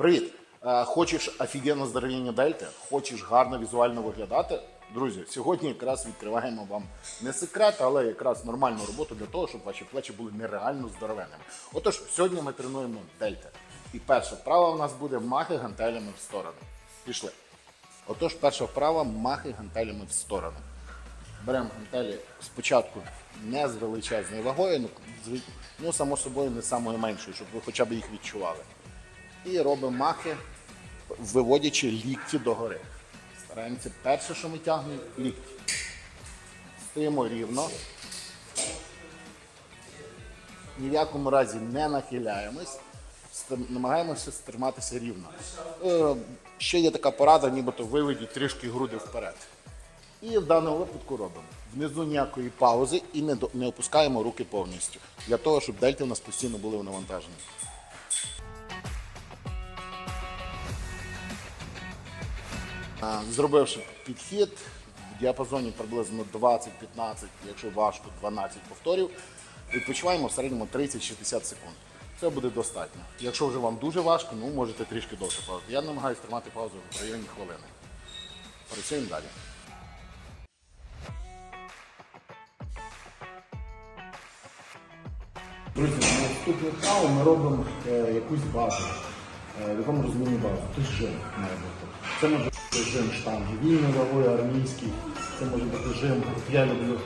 Привіт! Е, Хочеш офігенно здоров'яння дельти? Хочеш гарно візуально виглядати? Друзі, сьогодні якраз відкриваємо вам не секрет, але якраз нормальну роботу для того, щоб ваші плечі були нереально здоровенними. Отож, сьогодні ми тренуємо дельти. І перша вправа у нас буде махи гантелями в сторону. Пішли. Отож, перша вправа махи гантелями в сторону. Беремо гантелі спочатку не з величезною вагою, ну, ну само собою не самою меншою, щоб ви хоча б їх відчували. І робимо махи, виводячи лікті догори. Стараємося перше, що ми тягнемо, лікті. Стоїмо рівно. Ні в якому разі не нахиляємось, намагаємося триматися рівно. Е, ще є така порада, нібито виведіть трішки груди вперед. І в даному випадку робимо. Внизу ніякої паузи і не, опускаємо руки повністю. Для того, щоб дельти у нас постійно були в навантаженні. Зробивши підхід в діапазоні приблизно 20-15, якщо важко 12 повторів, відпочиваємо в середньому 30-60 секунд. Це буде достатньо. Якщо вже вам дуже важко, ну можете трішки довше паузу. Я намагаюся тримати паузу в районі хвилини. Працюємо далі. Друзі, на наступну вправу ми робимо е, якусь базу. Е, в якому розумінні базу? Це жим має бути. Це може жим штанги, вільною вагою армійський, це може бути жим. Я люблю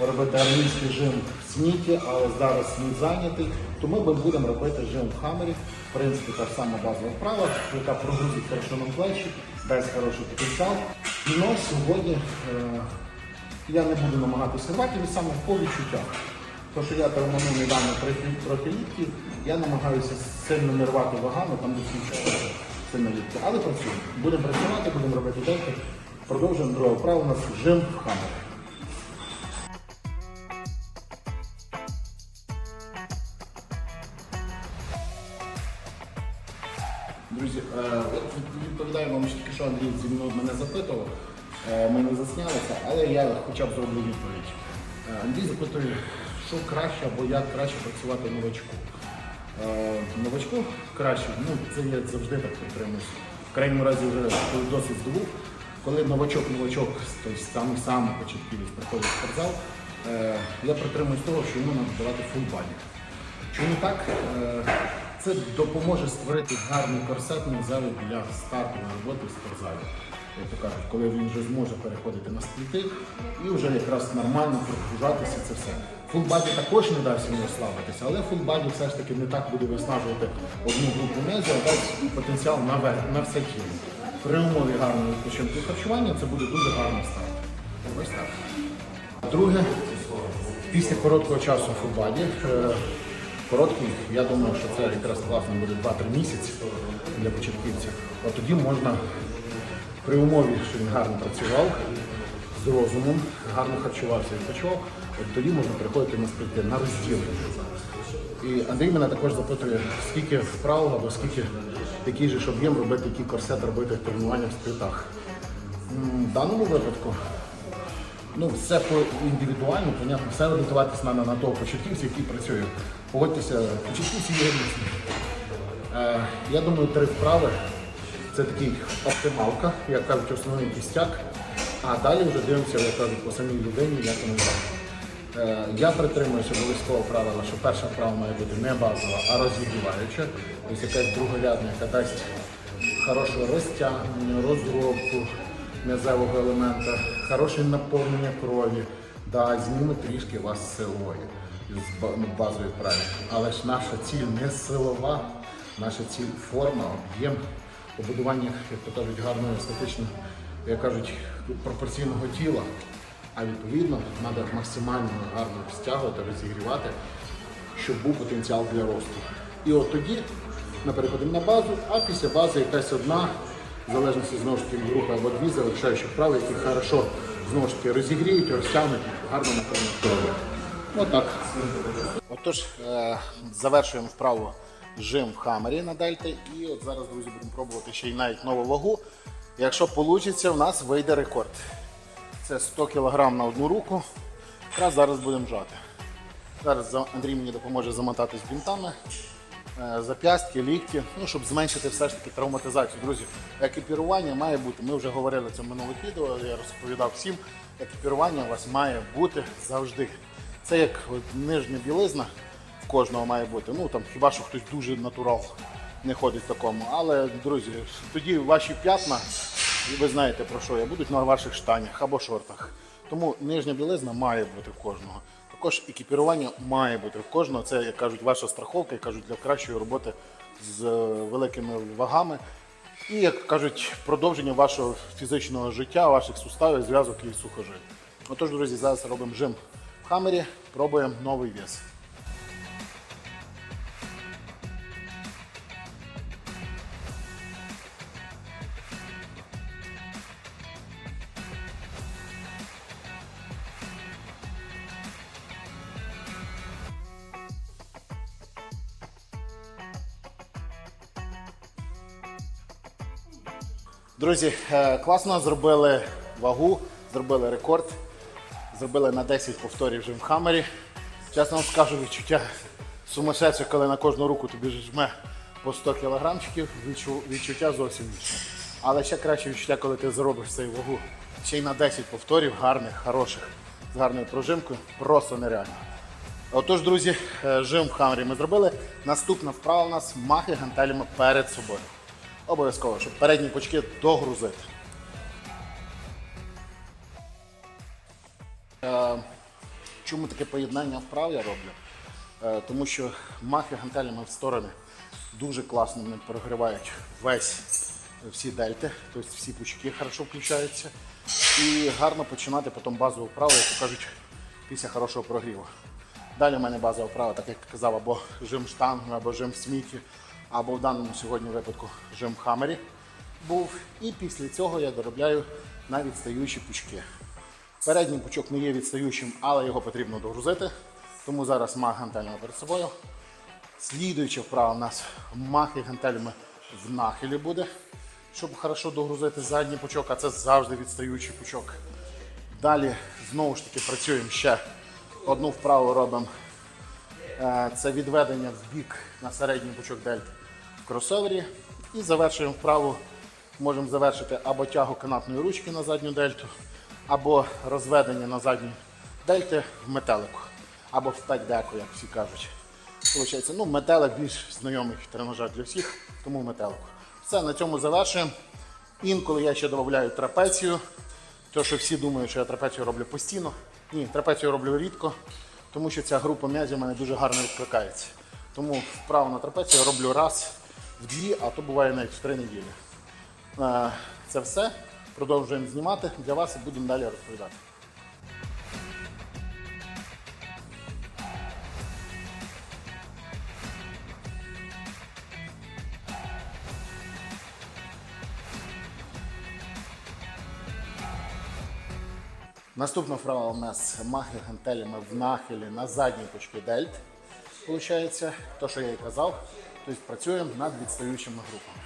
робити армійський жим в сніті, але зараз він зайнятий. Тому ми будемо робити жим в хамері. В принципі, та сама базова вправа, яка прогрузить хорошо нам плечі, дасть хороший потенціал. Но сьогодні е, я не буду намагатися рвати, від саме по відчуттях. То, що я травманув недавно трохи, ліктів, я намагаюся сильно не рвати вагами, там включаю сильно лікті. Але працюємо. Будемо працювати, будемо робити дельти. Продовжуємо друга вправа у нас жим в хамер. Друзі, е, відповідаю вам, що тільки що Андрій зі мною мене запитував. Е, Ми не заснялися, але я хоча б зроблю відповідь. Е, Андрій запитує, що краще або як краще працювати новачку. Е, Новачку краще, ну це я завжди так підтримуюсь. В крайньому разі вже досить здобув. Коли новачок-новачок, тобто самий самий початківець приходить в спортзал, е, я притримуюсь того, що йому треба давати full. Чому так? Е, Це допоможе створити гарний корсетний зали для стартової роботи в спортзалі. Як то кажуть, коли він вже зможе переходити на спліти і вже якраз нормально прогружатися це все. Фулбаді також не дасть йому розслабитися, але фулбаді все ж таки не так буде виснажувати одну групу м'язів, а дасть потенціал на, ве- на все тіло. При умові гарного відпочинку харчування це буде дуже гарний старт. Ось так. Друге, після короткого часу в футбаді, е, короткий, я думаю, що це якраз класно буде 2-3 місяці для початківців. От тоді можна при умові, що він гарно працював, з розумом, гарно харчувався і відпочивав, от тоді можна приходити на на розділення. І Андрій мене також запитує, скільки вправ або скільки який же ж об'єм робити, який корсет робити тренування в сплітах. В даному випадку Ну, все по індивідуально, понятно, все орієнтуватися треба на того початківця, який працює. Погодьтеся, початківці є різні. Е, я думаю, три вправи це такий оптималка, як кажуть, основний кістяк. А далі вже дивимося, як кажуть, по самій людині, як вона буде. Е, Я притримуюся обов'язкового правила, що перша вправа має бути не базова, а розігріваюча. Тобто якась друголядна, яка дасть хороше розтягнення, розробку м'язевого елемента, хороше наповнення крові, да, зніме трішки вас силою з ну, базової вправи. Але ж наша ціль не силова, наша ціль форма, об'єм побудування, як то кажуть, гарного естетичного, як кажуть, пропорційного тіла. А відповідно треба максимально гарно стягувати, розігрівати, щоб був потенціал для росту. І от тоді ми переходимо на базу, а після бази якась одна, в залежності знову ж таки групи або дві завершаючі вправи, які хорошо знову ж таки розігріють, розтягнуть, гарно наповнюють крові. Отак. Отож, е, завершуємо вправу жим в хамері на дельти. І от зараз, друзі, будемо пробувати ще й навіть нову вагу. Якщо вийде, в нас вийде рекорд. Це 100 кг на одну руку. Якраз зараз будемо жати. Зараз Андрій мені допоможе замотатись бінтами. е, зап'ястки, лікті, ну, щоб зменшити все ж таки травматизацію. Друзі, екіпірування має бути. Ми вже говорили це в минулих відео, я розповідав всім. Екіпірування у вас має бути завжди. Це як нижня білизна кожного має бути. Ну там хіба що хтось дуже натурал не ходить в такому. Але, друзі, тоді ваші п'ятна, ви знаєте про що я, будуть на ваших штанях або шортах. Тому нижня білизна має бути в кожного. Також екіпірування має бути в кожного. Це, як кажуть, ваша страховка, як кажуть, для кращої роботи з е, великими вагами. І, як кажуть, продовження вашого фізичного життя, ваших суставів, зв'язок і сухожиль. Отож, друзі, зараз робимо жим в хамері, пробуємо новий вес. Друзі, е, класно зробили вагу, зробили рекорд, зробили на 10 повторів жим в хамері. Чесно вам скажу, відчуття сумасшедше, коли на кожну руку тобі жме по 100 кілограмчиків, відчуття зовсім інше. Але ще краще відчуття, коли ти зробиш цей вагу ще й на 10 повторів, гарних, хороших, з гарною прожимкою, просто нереально. Отож, друзі, е, жим в хамері ми зробили. Наступна вправа у нас махи гантелями перед собою. Обов'язково, щоб передні почки догрузити. Е, Чому таке поєднання вправ я роблю? Е, Тому що махи гантелями в сторони дуже класно вони прогрівають весь всі дельти, тобто всі пучки хорошо включаються. І гарно починати потім базову вправу, як кажуть, після хорошого прогріву. Далі в мене базова вправа, так як казав, або жим штангу, або жим в сміті, або в даному сьогодні випадку жим хамері був. І після цього я доробляю на відстаючі пучки. Передній пучок не є відстаючим, але його потрібно догрузити. Тому зараз мах гантелями перед собою. Слідуюча вправа у нас махи гантелями в нахилі буде, щоб хорошо догрузити задній пучок, а це завжди відстаючий пучок. Далі знову ж таки працюємо ще одну вправу робимо. Е, Це відведення в бік на середній пучок дельт в кросовері. І завершуємо вправу. Можемо завершити або тягу канатної ручки на задню дельту, або розведення на задній дельті в метелику, або в пек-деку, як всі кажуть. Получається, ну, метелик більш знайомий тренажер для всіх, тому метелику. Все, на цьому завершуємо. Інколи я ще додаю трапецію. То, що всі думають, що я трапецію роблю постійно. Ні, трапецію роблю рідко, тому що ця група м'язів у мене дуже гарно відкликається. Тому вправо на трапецію роблю раз в дві, а то буває навіть в три неділі. Це все. Продовжуємо знімати для вас і будемо далі розповідати. Наступна вправа у нас махи гантелями в нахилі на задній пучки дельт. Получається, то, що я і казав, тобто працюємо над відстаючими групами.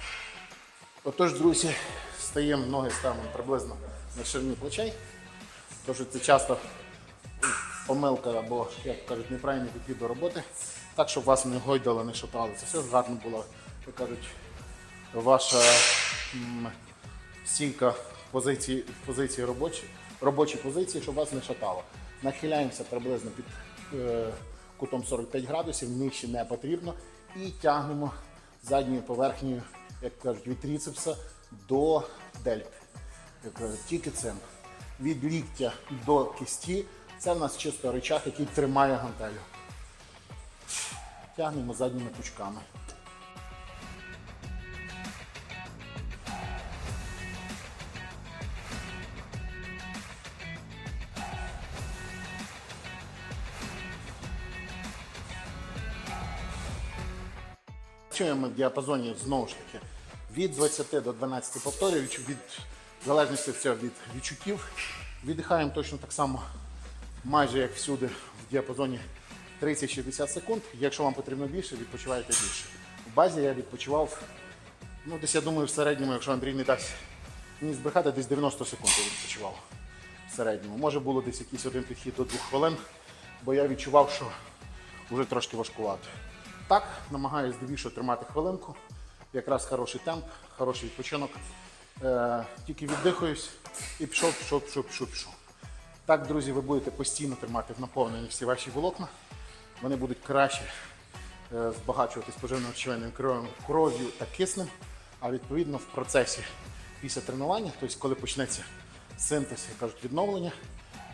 Отож, друзі, стаємо, ноги ставимо приблизно на ширині плечей. Що це часто помилка або, як кажуть, неправильний підхід до роботи. Так, щоб вас не гойдало, не шатало. Це все гарно було, як кажуть, ваша в позиції, позиції робочі, робочій позиції, щоб вас не шатало. Нахиляємося приблизно під е, кутом 45 градусів, нижче не потрібно. І тягнемо задньою поверхнею, як кажуть, від тріцепса до дельт. Як кажуть, тільки цим. Від ліктя до кісті це в нас чисто речах, який тримає гантелю. Тягнемо задніми пучками. Працюємо в діапазоні знову ж таки від 20 до 12 повторів, від, залежності від від відчуттів. Віддихаємо точно так само, майже як всюди, в діапазоні 30-60 секунд. Якщо вам потрібно більше, відпочиваєте більше. В базі я відпочивав, ну десь я думаю, в середньому, якщо Андрій не дасть мені збрехати, десь 90 секунд я відпочивав в середньому. Може було десь якийсь один підхід до 2 хвилин, бо я відчував, що вже трошки важкувато. Так, намагаюсь довіше тримати хвилинку. Якраз хороший темп, хороший відпочинок. Е, тільки віддихаюсь і пішов, пішов, пішов, пішов, пішов. Так, друзі, ви будете постійно тримати в наповненні всі ваші волокна. Вони будуть краще е, збагачуватись поживним речовинним кров'ю, кров'ю та киснем. А відповідно в процесі після тренування, тобто коли почнеться синтез, як кажуть, відновлення,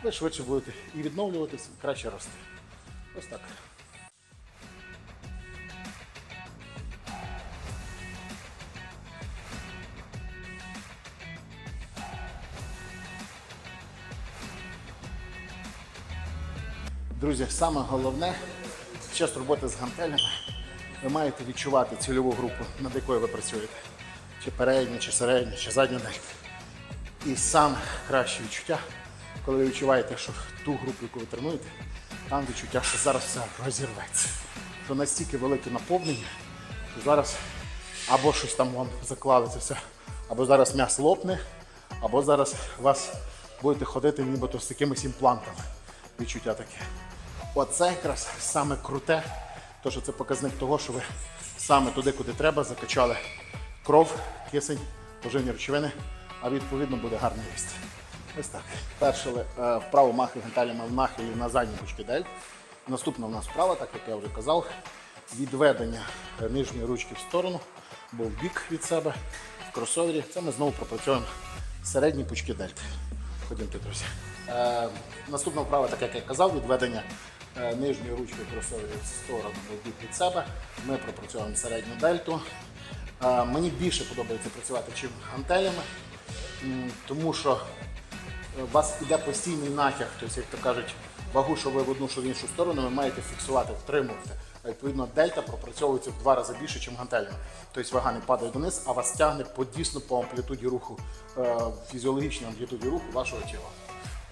ви швидше будете і відновлюватись, і краще рости. Ось так. Друзі, саме головне під час роботи з гантелями ви маєте відчувати цільову групу, над якою ви працюєте. Чи передня, чи середня, чи задня дельта. І саме краще відчуття, коли ви відчуваєте, що ту групу, яку ви тренуєте, там відчуття, що зараз все розірветься. Що настільки велике наповнення, що зараз або щось там вам це все, або зараз м'ясо лопне, або зараз вас будете ходити нібито з якимись імплантами. Відчуття таке. Оце якраз саме круте, то що це показник того, що ви саме туди, куди треба, закачали кров, кисень, поживні речовини, а відповідно буде гарний ріст. Ось так. Перше е, вправо махи генталями в нахилі на задній бочки дель. Наступна в нас вправа, так як я вже казав, відведення е, нижньої ручки в сторону, бо в бік від себе, в кросовері. Це ми знову пропрацьовуємо середні пучки дельти. Ходімте, друзі. Е, наступна вправа, так як я казав, відведення е, нижньої ручки в сторону в бік від себе. Ми пропрацьовуємо середню дельту. Е, мені більше подобається працювати чим гантелями, тому що е, у вас іде постійний натяг, тобто, як то кажуть, вагу, що ви в одну, що в іншу сторону, ви маєте фіксувати, втримувати. Відповідно, дельта пропрацьовується в два рази більше, ніж гантелями. Тобто вага не падає дониз, а вас тягне по дійсно по амплітуді руху, фізіологічній амплітуді руху вашого тіла.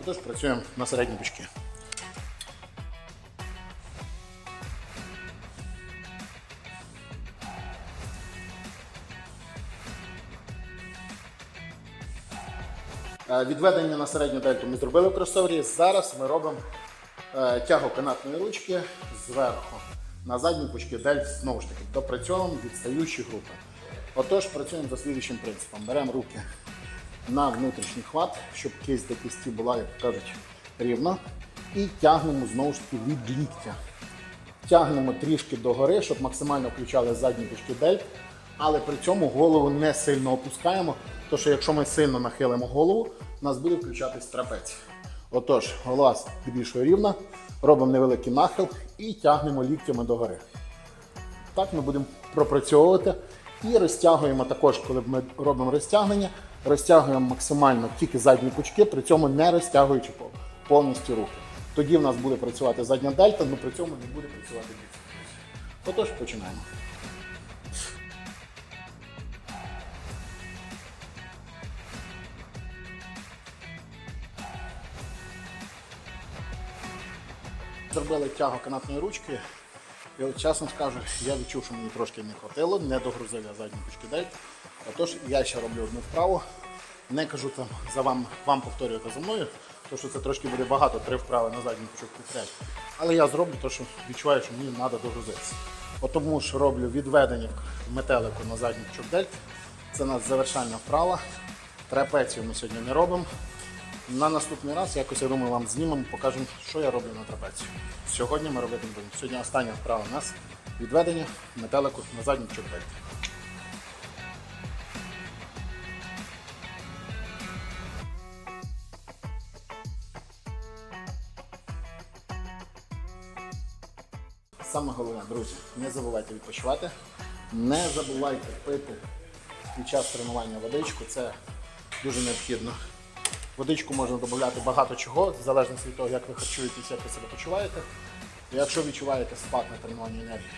Отож, працюємо на середні бічки. Відведення на середню дельту ми зробили в кросовері. Зараз ми робимо е, тягу канатної ручки зверху на задні пучки дельт, знову ж таки, допрацьовуємо відстаючі групи. Отож, працюємо за слідчим принципом. Беремо руки на внутрішній хват, щоб кисть до кисті була, як кажуть, рівна. І тягнемо знову ж таки від ліктя. Тягнемо трішки догори, щоб максимально включали задні пучки дельт, але при цьому голову не сильно опускаємо, тому що якщо ми сильно нахилимо голову, у нас буде включатись трапеція. Отож, голова більшою рівна, робимо невеликий нахил і тягнемо ліктями догори. Так ми будемо пропрацьовувати і розтягуємо також, коли ми робимо розтягнення, розтягуємо максимально тільки задні пучки, при цьому не розтягуючи повністю руки. Тоді в нас буде працювати задня дельта, але при цьому не буде працювати біцепс. Отож, починаємо. Зробили тягу канатної ручки. І от чесно скажу, я відчув, що мені трошки не хватило, не догрузив я задні пучки дельт. Отож, я ще роблю одну вправу. Не кажу там за вам, вам повторювати за мною, тому що це трошки буде багато, три вправи на задній пучок підряд. Але я зроблю те, що відчуваю, що мені треба догрузитися. От тому ж роблю відведення метелику на задній пучок дельт. Це у нас завершальна вправа. Трапецію ми сьогодні не робимо. На наступний раз якось я думаю, вам знімемо, покажемо, що я роблю на трапецію. Сьогодні ми робити будемо. Сьогодні остання вправа у нас відведення метелику на задній пучок. Саме головне, друзі, не забувайте відпочивати, не забувайте пити під час тренування водичку. Це дуже необхідно. Водичку можна додати багато чого, в залежності від того, як ви харчуєтесь, як ви себе почуваєте. Якщо відчуваєте спад на тренуванні енергії,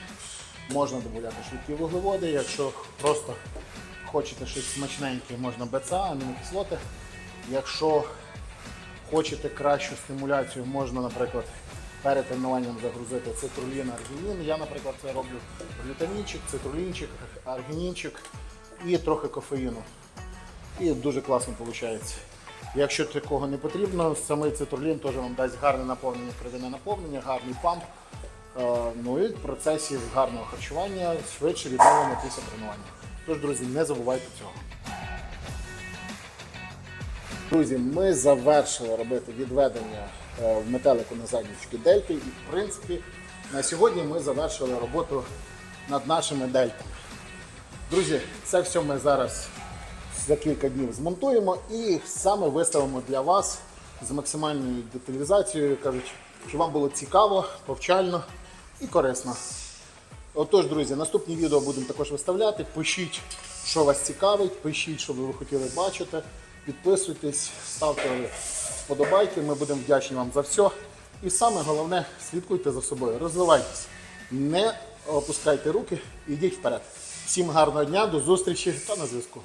можна додати швидкі вуглеводи. Якщо просто хочете щось смачненьке, можна БЦА, амінокислоти. Якщо хочете кращу стимуляцію, можна, наприклад, перед тренуванням загрузити цитрулін, аргінін. Я, наприклад, це роблю глютамінчик, цитрулінчик, аргінінчик і трохи кофеїну. І дуже класно виходить. Якщо такого не потрібно, самий цитрулін теж вам дасть гарне наповнення, кровяне наповнення, гарний памп, Е, Ну і в процесі гарного харчування швидше відновлення після тренування. Тож, друзі, не забувайте цього. Друзі, ми завершили робити відведення е, в метелику на заднічки дельти. І в принципі на сьогодні ми завершили роботу над нашими дельтами. Друзі, це все ми зараз за кілька днів змонтуємо і саме виставимо для вас з максимальною деталізацією, кажуть, щоб вам було цікаво, повчально і корисно. Отож, друзі, наступні відео будемо також виставляти. Пишіть, що вас цікавить, пишіть, що ви хотіли бачити. Підписуйтесь, ставте вподобайки, ми будемо вдячні вам за все. І саме головне, слідкуйте за собою, розвивайтесь, не опускайте руки, ідіть вперед. Всім гарного дня, до зустрічі та на зв'язку.